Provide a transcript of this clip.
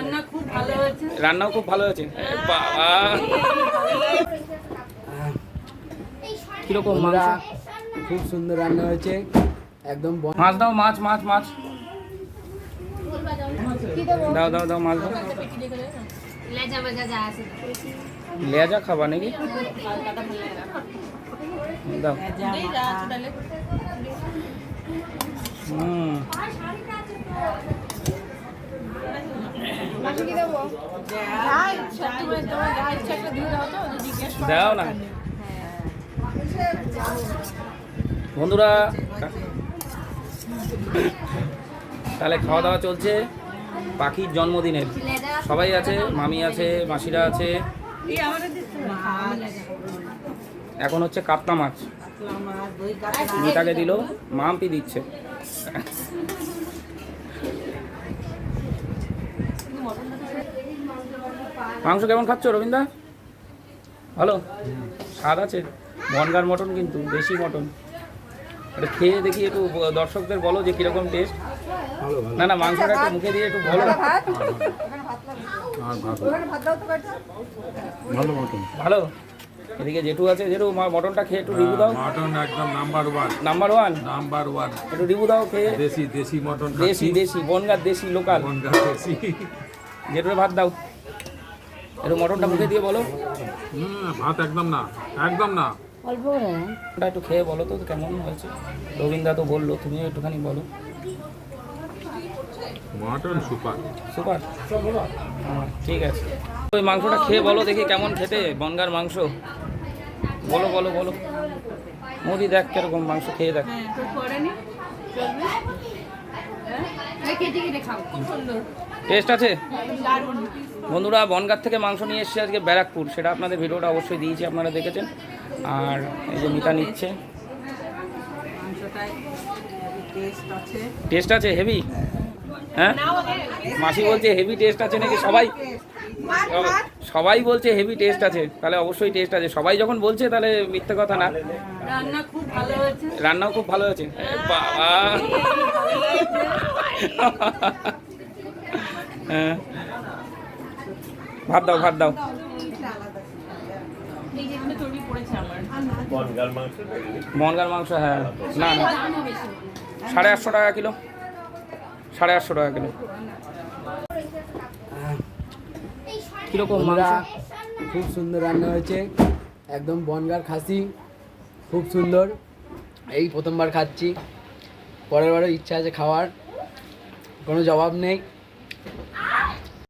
রান্না খুব ভালো হয়েছে। রান্নাও খুব ভালো হয়েছে। বাবা। কীরকম মাংস? খুব সুন্দর রান্না হয়েছে। একদম মাছ দাও মাছ মাছ মাছ। দাও দাও দাও মাছ দাও। লেজা খাবা নাকি? দাও। হুম। দাও না। বন্ধুরা, তাহলে খাওয়া দাওয়া চলছে। পাখির জন্মদিনের। সবাই আছে, মামি আছে, মাসিরা আছে। এখন হচ্ছে কাতলা মাছ। মিতাকে দিল, মাম্পি দিচ্ছে। মাংস কেমন খাচ্ছ রবীন্দা ভালো? স্বাদ আছে? বনগার মটন কিন্তু দেশি মটন। এটা খেয়ে দেখি একটু দর্শকদের বলো যে কীরকম টেস্ট ভালো ভালো। না না মাংসটা একটু মুখে দিয়ে একটু বলো। ভালো মতন ভালো? এদিকে জেঠু আছে জেঠু মা- মটনটা খেয়ে একটু রিভিউ দাও। মটন একদম number one number one number one একটু রিভিউ দাও খেয়ে। দেশি দেশি মটন দেশি দেশি বনগার দেশি লোকাল। দেশি। জেঠুরে ভাত দাও। একটু মটনটা মুখে দিয়ে বলো। হুম, ভাত একদম না একদম না। অল্প ওটা একটু খেয়ে বলো তো কেমন হয়েছে? রবীন্দা তো বলল তুমিও একটুখানি বলো। Mutton super. সুপার? হ্যাঁ, ঠিক আছে। ওই মাংসটা খেয়ে বলো দেখি কেমন খেতে বনগার মাংস। বলো বলো বলো। মোদি দেখ কীরকম মাংস খেয়ে দেখ। টেস্ট আছে? বন্ধুরা বনগার থেকে মাংস নিয়ে এসেছে আজকে ব্যারাকপুর। সেটা আপনাদের ভিডিওটা অবশ্যই দিয়েছি আপনারা দেখেছেন। আর এই যে মিতা নিচ্ছে। টেস্ট আছে। হেভি হ্যাঁ? মাসি বলছে হেভি টেস্ট আছে নাকি? সবাই সবাই বলছে হেভি টেস্ট আছে। তাহলে অবশ্যই টেস্ট আছে। সবাই যখন বলছে তাহলে মিথ্যে কথা না। রান্না খুব ভালো হয়েছে। রান্নাও খুব ভালো হয়েছে। বাবা। হ্যাঁ। ভাত দাও ভাত দাও। মনগার মাংস হ্যাঁ। না না। সাড়ে আটশো টাকা কিলো। সাড়ে আটশো টাকা কিলো। কীরকম মাংস? খুব সুন্দর রান্না হয়েছে। একদম বনগার খাসি খুব সুন্দর। এই প্রথমবার খাচ্ছি। পরের বারও ইচ্ছা আছে খাওয়ার। কোনো জবাব নেই